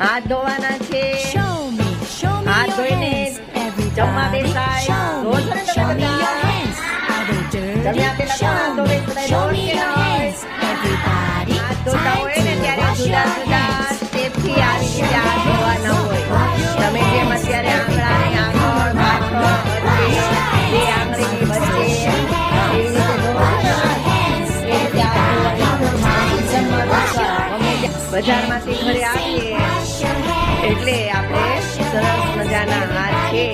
હાથ ધોવાના છે. હાથ ધોઈને જમવા બેસાય. રોજ? જમ્યા પેલા હાથ ધોવે, હાથ ધોતા હોય ને ત્યારે જુદા જુદા સ્ટેપથી આવી રીતે હાથ ધોવાના હોય. તમે જેમ અત્યારે આંગળાની આગળ પાછળ વચ્ચે બે આંગળીની વચ્ચે એવી રીતે ધોવાના. બજારમાંથી ઘરે આવીએ મજાના હાથ છે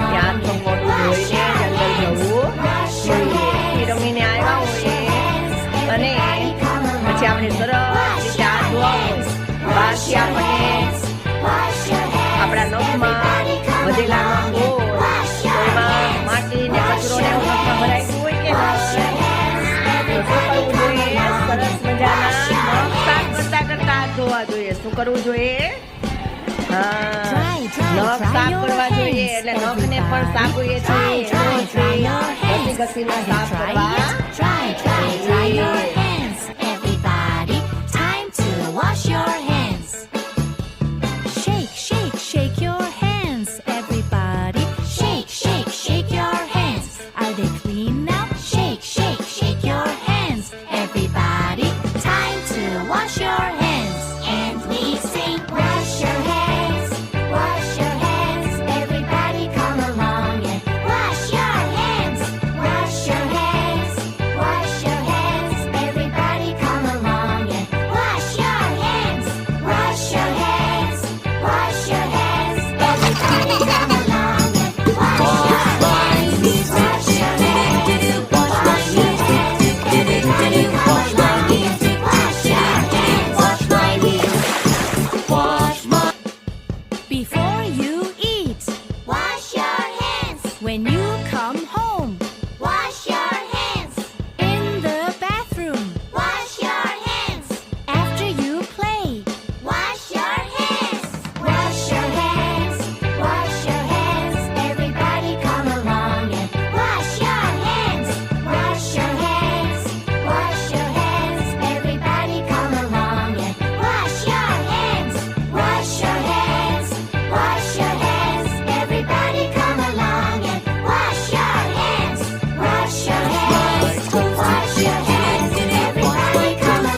ત્યાં તો મોટું ધોઈને જંગલ જવું જોઈએ. રમીને આવ્યા હોય અને પછી આપણે સરસ રીતે હાથ ધોવા આપણા નખમાં વધેલા નખ એમાં માટી ને ને એવું હોય કે શું જોઈએ. શું કરવું જોઈએ? નખ સાફ કરવા જોઈએ એટલે નખને પણ try, try your ઘસી you સાફ